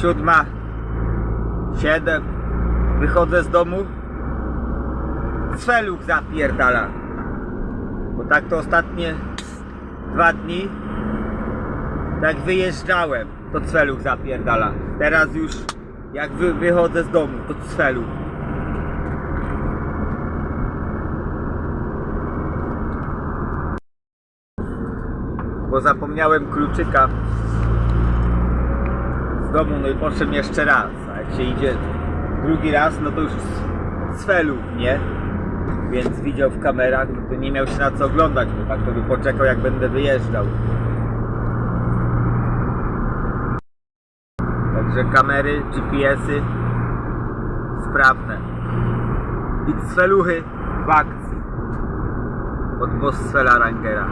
siódma, siedem, wychodzę z domu, Cfeluch zapierdala. Bo tak to ostatnie dwa dni, jak wyjeżdżałem, to Cfeluch zapierdala. Teraz już jak wy, wychodzę z domu, to Cfeluch. Bo zapomniałem kluczyka domu, no i poszedłem jeszcze raz. A jak się idzie drugi raz, no to już Cfeluch, nie? Więc widział w kamerach, no to nie miał się na co oglądać, bo tak to by poczekał jak będę wyjeżdżał. Także kamery, GPS-y sprawne. I Cfeluchy w akcji. Od Bossfela Rangera.